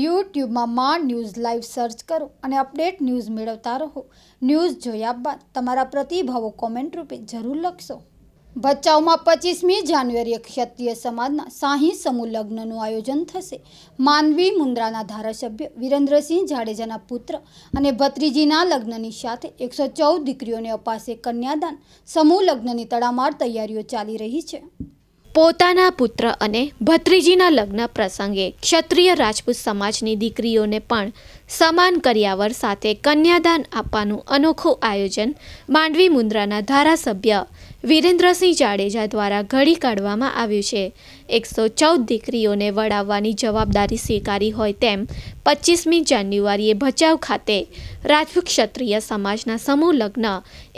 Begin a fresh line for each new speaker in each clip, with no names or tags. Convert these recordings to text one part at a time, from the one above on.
યુટ્યુબમાં માં news live search કરો અને અપડેટ ન્યૂઝ મેળવતા રહો ન્યૂઝ જોયા બાદ તમારા પ્રતિભાવો કોમેન્ટ રૂપે જરૂર લખશો ભચાઉમાં પચીસમી જાન્યુઆરીએ ક્ષત્રિય સમાજના શાહી સમૂહ લગ્નનું આયોજન થશે માનવી મુન્દ્રાના ધારાસભ્ય વિરેન્દ્રસિંહ જાડેજાના પુત્ર અને ભત્રીજીના લગ્નની સાથે એકસો ચૌદ દીકરીઓને અપાશે કન્યાદાન સમૂહ લગ્નની તડામાર તૈયારીઓ ચાલી રહી છે પોતાના પુત્ર અને ભત્રીજીના લગ્ન પ્રસંગે ક્ષત્રિય રાજપૂત સમાજની દીકરીઓને પણ સમાન કર્યાવર સાથે કન્યાદાન આપવાનું અનોખું આયોજન માંડવી મુન્દ્રાના ધારાસભ્ય વિરેન્દ્રસિંહ જાડેજા દ્વારા ઘડી કાઢવામાં આવ્યું છે એકસો ચૌદ દીકરીઓને વડાવવાની જવાબદારી સ્વીકારી હોય તેમ પચીસમી જાન્યુઆરીએ ભચાઉ ખાતે રાજપૂત ક્ષત્રિય સમાજના સમૂહ લગ્ન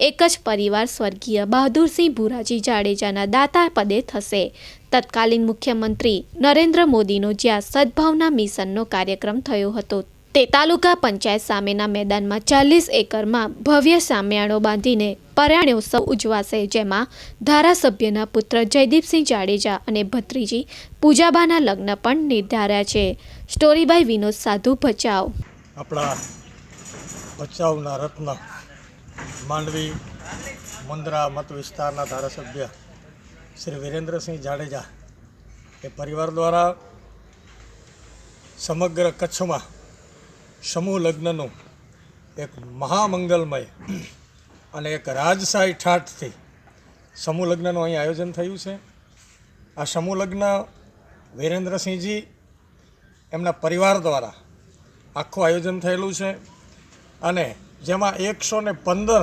એક જ પરિવાર સ્વર્ગીય બહાદુરસિંહ ભુરાજી જાડેજાના દાતા પદે થશે તત્કાલીન મુખ્યમંત્રી નરેન્દ્ર મોદીનો જ્યાં સદભાવના મિશનનો કાર્યક્રમ થયો હતો તે તાલુકા પંચાયત સામેના મેદાનમાં ચાલીસ એકરમાં ભવ્ય સામિયાણો બાંધીને પર્યાણ ઉત્સવ ઉજવાશે જેમાં ધારાસભ્યના પુત્ર જયદીપસિંહ જાડેજા અને ભત્રીજી પૂજાબાના લગ્ન પણ નિર્ધાર્યા છે સ્ટોરી બાય વિનોદ સાધુ ભચાવ
આપણા ભચાઉના રત્ન માંડવી મુંદ્રા મત વિસ્તારના ધારાસભ્ય શ્રી વિરેન્દ્રસિંહ જાડેજા એ પરિવાર દ્વારા સમગ્ર કચ્છમાં સમૂહ લગ્નનું એક મહામંગલમય અને એક રાજશાહી ઠાઠથી સમૂહ લગ્નનું અહીં આયોજન થયું છે આ સમૂહ લગ્ન વિરેન્દ્રસિંહજી એમના પરિવાર દ્વારા આખું આયોજન થયેલું છે અને જેમાં એકસો ને પંદર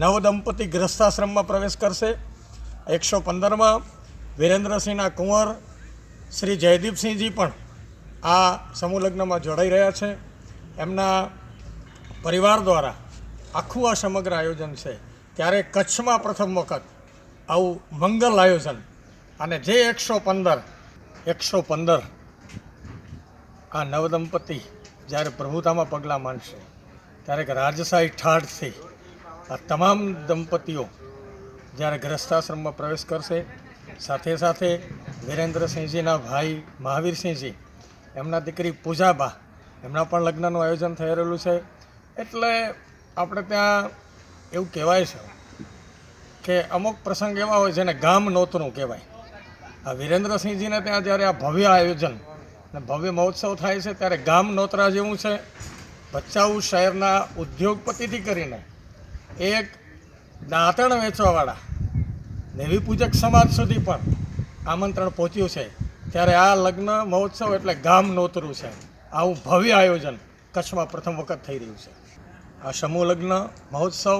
નવદંપતી ગ્રસ્તાશ્રમમાં પ્રવેશ કરશે એકસો પંદરમાં વીરેન્દ્રસિંહના કુંવર શ્રી જયદીપસિંહજી પણ આ સમૂહ લગ્નમાં જોડાઈ રહ્યા છે એમના પરિવાર દ્વારા આખું આ સમગ્ર આયોજન છે ત્યારે કચ્છમાં પ્રથમ વખત આવું મંગલ આયોજન અને જે એકસો પંદર એકસો પંદર આ નવદંપતિ જ્યારે પ્રભુતામાં પગલાં માંડશે ત્યારે રાજશાહી ઠાઠથી આ તમામ દંપતીઓ જ્યારે ગ્રસ્તાશ્રમમાં પ્રવેશ કરશે સાથે સાથે વીરેન્દ્રસિંહજીના ભાઈ મહાવીરસિંહજી એમના દીકરી પૂજાબા એમના પણ લગ્નનું આયોજન થઈ રહેલું છે એટલે આપણે ત્યાં એવું કહેવાય છે કે અમુક પ્રસંગ એવા હોય જેને ગામ નોતનું કહેવાય આ વિરેન્દ્રસિંહજીને ત્યાં જ્યારે આ ભવ્ય આયોજન અને ભવ્ય મહોત્સવ થાય છે ત્યારે ગામ નોતરા જેવું છે ભચાઉ શહેરના ઉદ્યોગપતિથી કરીને એક દાંતણ વેચવાવાળા દેવી પૂજક સમાજ સુધી પણ આમંત્રણ પહોંચ્યું છે ત્યારે આ લગ્ન મહોત્સવ એટલે ગામ નોતરું છે આવું ભવ્ય આયોજન કચ્છમાં પ્રથમ વખત થઈ રહ્યું છે આ સમૂહ લગ્ન મહોત્સવ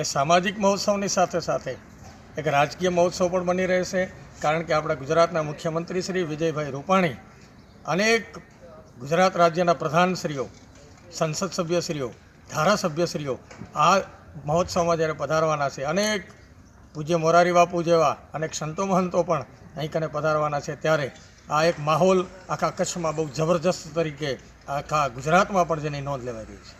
એ સામાજિક મહોત્સવની સાથે સાથે એક રાજકીય મહોત્સવ પણ બની રહેશે કારણ કે આપણા ગુજરાતના મુખ્યમંત્રી શ્રી વિજયભાઈ રૂપાણી અનેક ગુજરાત રાજ્યના પ્રધાનશ્રીઓ સંસદ સભ્યશ્રીઓ ધારાસભ્યશ્રીઓ આ મહોત્સવમાં જ્યારે પધારવાના છે અનેક પૂજ્ય મોરારી બાપુ જેવા અનેક સંતો મહંતો પણ અહીં કને પધારવાના છે ત્યારે આ એક માહોલ આખા કચ્છમાં બહુ જબરજસ્ત તરીકે આખા ગુજરાતમાં પણ જેની નોંધ લેવાઈ રહી છે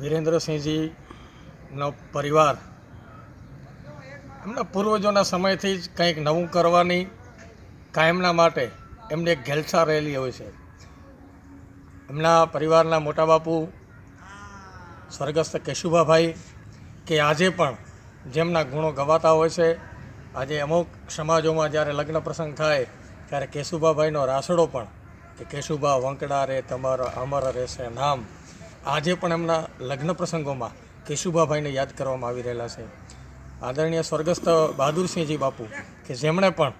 વિરેન્દ્રસિંહજીનો પરિવાર એમના પૂર્વજોના સમયથી જ કંઈક નવું કરવાની કાયમના માટે એમની એક ઘેલસા રહેલી હોય છે એમના પરિવારના મોટા બાપુ સ્વર્ગસ્થ કેશુભાભાઈ કે આજે પણ જેમના ગુણો ગવાતા હોય છે આજે અમુક સમાજોમાં જ્યારે લગ્ન પ્રસંગ થાય ત્યારે કેશુભાભાઈનો રાસડો પણ કે કેશુભા વંકડા રે તમારો અમર રહેશે નામ આજે પણ એમના લગ્ન પ્રસંગોમાં કેશુભાભાઈને યાદ કરવામાં આવી રહેલા છે આદરણીય સ્વર્ગસ્થ બહાદુરસિંહજી બાપુ કે જેમણે પણ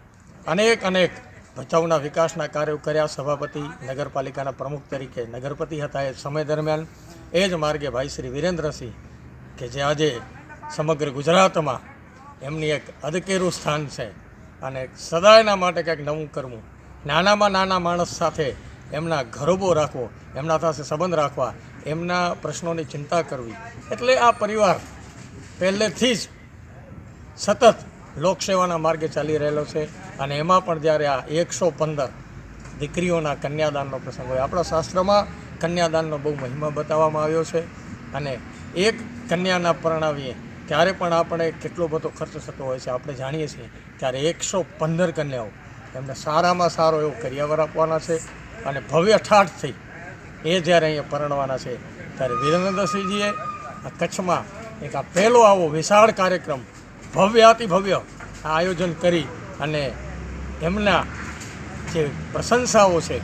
અનેક અનેક ભચાઉના વિકાસના કાર્યો કર્યા સભાપતિ નગરપાલિકાના પ્રમુખ તરીકે નગરપતિ હતા એ સમય દરમિયાન એ જ માર્ગે ભાઈ શ્રી વિરેન્દ્રસિંહ કે જે આજે સમગ્ર ગુજરાતમાં એમની એક અધકેરું સ્થાન છે અને સદાયના માટે કંઈક નવું કરવું નાનામાં નાના માણસ સાથે એમના ઘરોબો રાખવો એમના સાથે સંબંધ રાખવા એમના પ્રશ્નોની ચિંતા કરવી એટલે આ પરિવાર પહેલેથી જ સતત લોકસેવાના માર્ગે ચાલી રહેલો છે અને એમાં પણ જ્યારે આ એકસો પંદર દીકરીઓના કન્યાદાનનો પ્રસંગ હોય આપણા શાસ્ત્રમાં કન્યાદાનનો બહુ મહિમા બતાવવામાં આવ્યો છે અને એક કન્યાના પરણાવીએ ત્યારે પણ આપણે કેટલો બધો ખર્ચ થતો હોય છે આપણે જાણીએ છીએ ત્યારે એકસો પંદર કન્યાઓ એમને સારામાં સારો એવો કરિયાવર આપવાના છે અને ભવ્ય ઠાઠ થઈ એ જ્યારે અહીંયા પરણવાના છે ત્યારે વીરેન્દ્રસિંહજીએ આ કચ્છમાં એક આ પહેલો આવો વિશાળ કાર્યક્રમ ભવ્યાતિભવ્ય આ આયોજન કરી અને એમના જે પ્રશંસાઓ છે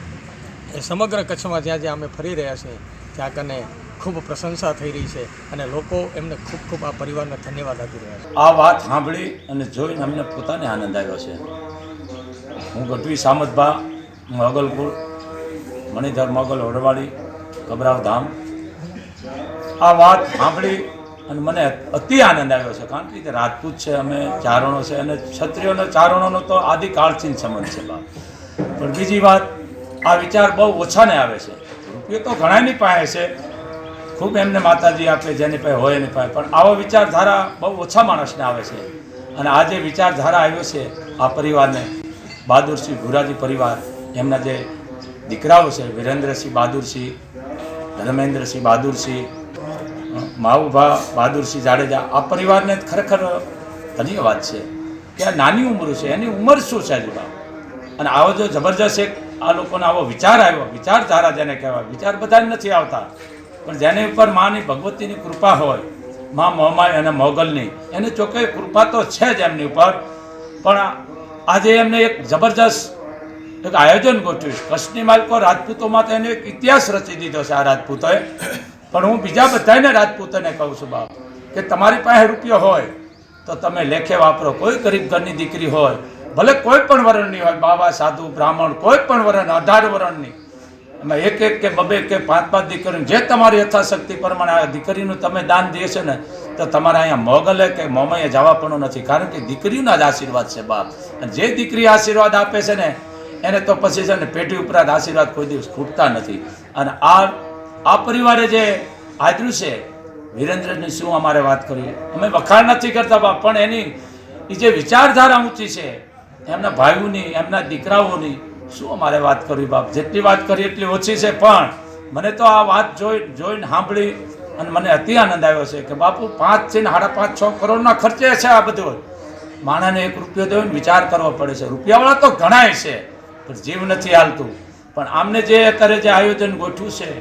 એ સમગ્ર કચ્છમાં જ્યાં જ્યાં અમે ફરી રહ્યા છીએ ત્યાં કને ખૂબ પ્રશંસા થઈ રહી છે અને લોકો એમને ખૂબ ખૂબ આ પરિવારને ધન્યવાદ આપી રહ્યા
છે આ વાત સાંભળી અને જોઈને અમને પોતાને આનંદ આવ્યો છે હું ગઢવી સામતભા હું અગલપુર મણિધર મોગલ વડવાડી કબરાવ ધામ આ વાત સાંભળી અને મને અતિ આનંદ આવ્યો છે કારણ કે રાજપૂત છે અમે ચારણો છે અને ક્ષત્રિયોનો ચારણોનો તો આદિકાળથી સંબંધ છે પણ બીજી વાત આ વિચાર બહુ ઓછાને આવે છે રૂપિયો તો ઘણાની પાસે છે ખૂબ એમને માતાજી આપે જેની પાસે હોય એની પાસે પણ આવો વિચારધારા બહુ ઓછા માણસને આવે છે અને આ જે વિચારધારા આવ્યો છે આ પરિવારને બહાદુરસિંહ ભુરાજી પરિવાર એમના જે દીકરાઓ છે વિરેન્દ્રસિંહ બહાદુરસિંહ ધર્મેન્દ્રસિંહ બહાદુરસિંહ માવુભા બહાદુરસિંહ જાડેજા આ પરિવારને ખરેખર ધન્યવાદ છે કે આ નાની ઉંમર છે એની ઉંમર શું છે હજુ અને આવો જો જબરજસ્ત એક આ લોકોનો આવો વિચાર આવ્યો વિચારધારા જેને કહેવાય વિચાર બધાને નથી આવતા પણ જેની ઉપર માની ભગવતીની કૃપા હોય મા મોમાય અને મોગલની એની ચોખ્ખી કૃપા તો છે જ એમની ઉપર પણ આજે એમને એક જબરજસ્ત એક આયોજન ગોઠવ્યું કચ્છની માલકો રાજપૂતોમાં તો એને એક ઇતિહાસ રચી દીધો છે આ રાજપૂતોએ પણ હું બીજા બધાને રાજપૂતોને કહું છું બાપ કે તમારી પાસે રૂપિયો હોય તો તમે લેખે વાપરો કોઈ ગરીબ ઘરની દીકરી હોય ભલે કોઈ પણ વરણની હોય બાબા સાધુ બ્રાહ્મણ કોઈ પણ વરણ અઢાર વરણની એમાં એક એક કે બબે કે પાંચ પાંચ દીકરીઓ જે તમારી યથાશક્તિ પ્રમાણે આ દીકરીનું તમે દાન દે છે ને તો તમારે અહીંયા મોગલે કે મોમઈએ જવાપણું નથી કારણ કે દીકરીના જ આશીર્વાદ છે બાપ અને જે દીકરી આશીર્વાદ આપે છે ને એને તો પછી છે ને પેટી ઉપરાંત આશીર્વાદ કોઈ દિવસ ખૂટતા નથી અને આ આ પરિવારે જે આદર્યું છે વિરેન્દ્રની શું અમારે વાત કરીએ અમે વખાણ નથી કરતા બાપ પણ એની એ જે વિચારધારા ઊંચી છે એમના ભાઈઓની એમના દીકરાઓની શું અમારે વાત કરવી બાપ જેટલી વાત કરી એટલી ઓછી છે પણ મને તો આ વાત જોઈ જોઈને સાંભળી અને મને અતિ આનંદ આવ્યો છે કે બાપુ પાંચ છે ને સાડા પાંચ છ કરોડના ખર્ચે છે આ બધું માણાને એક રૂપિયો દેવો વિચાર કરવો પડે છે રૂપિયાવાળા તો ઘણાય છે પણ જીવ નથી હાલતું પણ આમને જે અત્યારે જે આયોજન ગોઠવું છે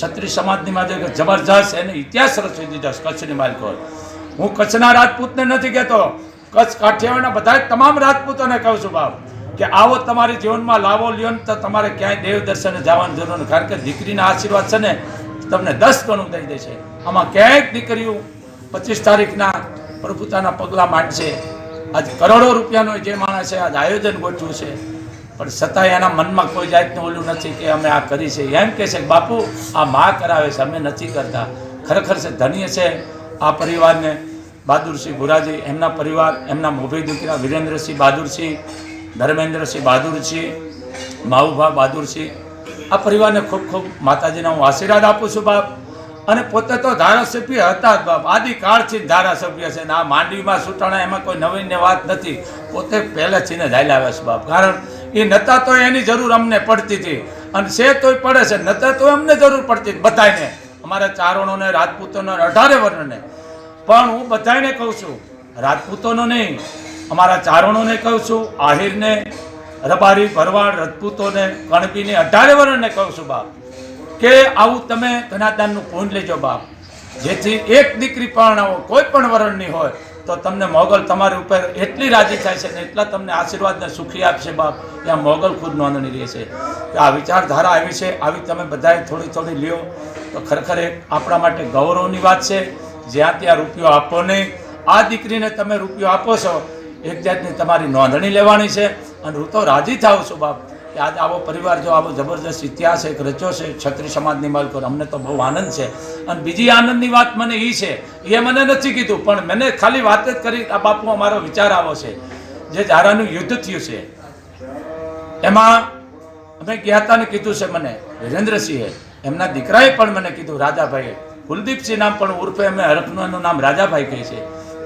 છત્રી સમાજની માટે જબરજસ્ત એને ઇતિહાસ રચી દીધો કચ્છની માલિકો હું કચ્છના રાજપૂતને નથી કહેતો કચ્છ કાઠિયાવાડના બધા તમામ રાજપૂતોને કહું છું બાપ કે આવો તમારી જીવનમાં લાવો લ્યો ને તો તમારે ક્યાંય દેવ દર્શને જવાની જરૂર નથી કારણ કે દીકરીના આશીર્વાદ છે ને તમને દસ ગણું દઈ દેશે આમાં ક્યાંક દીકરીઓ પચીસ તારીખના પ્રભુતાના પગલાં માંડશે આજ કરોડો રૂપિયાનો જે માણસ છે આજ આયોજન ગોઠવું છે પણ છતાંય એના મનમાં કોઈ જાતનું ઓલું નથી કે અમે આ કરી છે એમ કહે છે કે બાપુ આ મા કરાવે છે અમે નથી કરતા ખરેખર છે ધન્ય છે આ પરિવારને બહાદુરસિંહ ભુરાજી એમના પરિવાર એમના મોભી દીકરા વિરેન્દ્રસિંહ બહાદુરસિંહ ધર્મેન્દ્રસિંહ બહાદુરસિંહ માવુભા બહાદુરસિંહ આ પરિવારને ખૂબ ખૂબ માતાજીના હું આશીર્વાદ આપું છું બાપ અને પોતે તો ધારાસભ્ય હતા જ બાપ આદિકાળથી ધારાસભ્ય છે ને આ માંડવીમાં સૂટાણા એમાં કોઈ નવીનને વાત નથી પોતે પહેલેથી ને ઝાલ્યા આવ્યા છે બાપ કારણ એ નતા તો એની જરૂર અમને પડતી હતી અને છે તોય પડે છે નતા તો અમને જરૂર પડતી બધાને અમારા ચારણોને રાજપૂતોને અઢારે વર્ણને પણ હું બધાને કહું છું રાજપૂતોનો નહીં અમારા ચારણોને કહું છું આહિરને રબારી ભરવાડ રજપૂતોને કણપીને અઢારે વર્ણને કહું છું બાપ કે આવું તમે ધનાદાનનું પૂર્ણ લેજો બાપ જેથી એક દીકરી પરણાવો કોઈ પણ વર્ણની હોય તો તમને મોગલ તમારી ઉપર એટલી રાજી થાય છે ને એટલા તમને આશીર્વાદને સુખી આપશે બાપ ત્યાં મોગલ ખુદ નોંધણી રહેશે આ વિચારધારા આવી છે આવી તમે બધાએ થોડી થોડી લ્યો તો ખરેખર એક આપણા માટે ગૌરવની વાત છે જ્યાં ત્યાં રૂપિયો આપો નહીં આ દીકરીને તમે રૂપિયો આપો છો એક જાતની તમારી નોંધણી લેવાની છે અને હું તો રાજી થાઉં છું બાપ કે આજ આવો પરિવાર જો આવો જબરજસ્ત ઇતિહાસ એક રચ્યો છે ક્ષત્રિય સમાજની માલિકો અમને તો બહુ આનંદ છે અને બીજી આનંદની વાત મને એ છે એ મને નથી કીધું પણ મને ખાલી વાત જ કરી આ બાપુ અમારો વિચાર આવો છે જે ઝારાનું યુદ્ધ થયું છે એમાં અમે ગયા હતા ને કીધું છે મને વિરેન્દ્રસિંહે એમના દીકરાએ પણ મને કીધું રાજાભાઈએ કુલદીપસિંહ નામ પણ ઉર્ફે અમે હરફનું નામ રાજાભાઈ કહે છે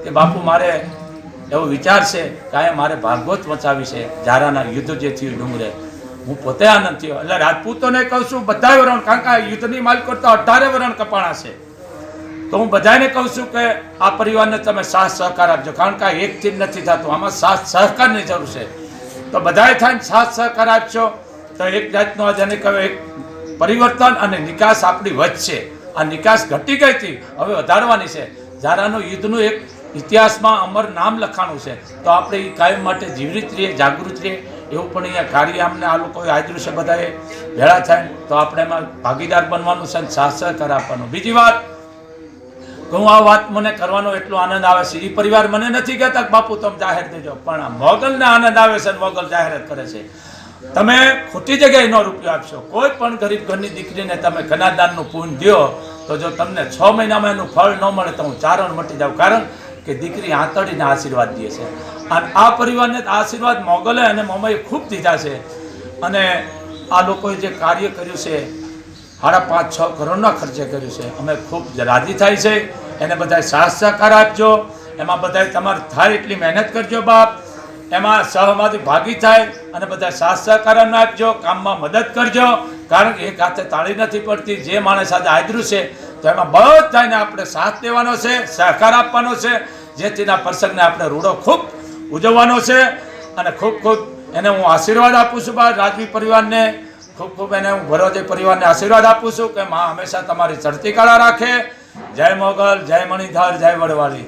કે બાપુ મારે એવો વિચાર છે કે આ મારે ભાગવત વંચાવી છે ઝારાના યુદ્ધ જે થયું ડુંગરે હું પોતે આનંદ થયો એટલે રાજપૂતોને કહું છું બધા વરણ કારણ કે યુદ્ધની માલિકો તો અઢારે વરણ કપાણા છે તો હું બધાને કહું છું કે આ પરિવારને તમે સાથ સહકાર આપજો કારણ કે એક જ નથી થતું આમાં સાથ સહકારની જરૂર છે તો બધાએ થાય સાથ સહકાર આપશો તો એક જાતનો આ જેને કહેવાય એક પરિવર્તન અને નિકાસ આપણી વધશે આ નિકાસ ઘટી ગઈ હતી હવે વધારવાની છે ઝારાનું યુદ્ધનું એક ઇતિહાસમાં અમર નામ લખાણું છે તો આપણે એ કાયમ માટે જીવિત રહીએ જાગૃત રહીએ એવું પણ અહીંયા કાર્ય અમને આ લોકો આજરું છે બધાએ ભેળા થાય તો આપણે એમાં ભાગીદાર બનવાનું છે સાહસર કર આપવાનું બીજી વાત હું આ વાત મને કરવાનો એટલો આનંદ આવે છે એ પરિવાર મને નથી કહેતા બાપુ તમે જાહેર દેજો પણ આ મોગલને આનંદ આવે છે મોગલ જાહેરાત કરે છે તમે ખોટી જગ્યાએ નો રૂપિયો આપશો કોઈ પણ ગરીબ ઘરની દીકરીને તમે કનાદાનનું પૂન દો તો જો તમને છ મહિનામાં એનું ફળ ન મળે તો હું ચારણ મટી જાઉં કારણ કે દીકરી આંતળીને આશીર્વાદ દે છે અને આ પરિવારને આશીર્વાદ મોગલે અને મોમાએ ખૂબ દીધા છે અને આ લોકોએ જે કાર્ય કર્યું છે સાડા પાંચ છ કરોડના ખર્ચે કર્યું છે અમે ખૂબ રાજી થાય છે એને બધા સાથ સહકાર આપજો એમાં બધા તમારે થાય એટલી મહેનત કરજો બાપ એમાં સહમાંથી ભાગી થાય અને બધા સાથ સહકાર આપજો કામમાં મદદ કરજો કારણ કે એક હાથે તાળી નથી પડતી જે માણસ સાથે આદરું છે તો એમાં બધાને આપણે સાથ દેવાનો છે સહકાર આપવાનો છે જેથીના પ્રસંગને આપણે રૂડો ખૂબ ઉજવવાનો છે અને ખૂબ ખૂબ એને હું આશીર્વાદ આપું છું બા રાજવી પરિવારને ખૂબ ખૂબ એને હું ભરોજે પરિવારને આશીર્વાદ આપું છું કે માં હંમેશા તમારી ચડતી કળા રાખે જય મોગલ જય મણિધર જય વડવાળી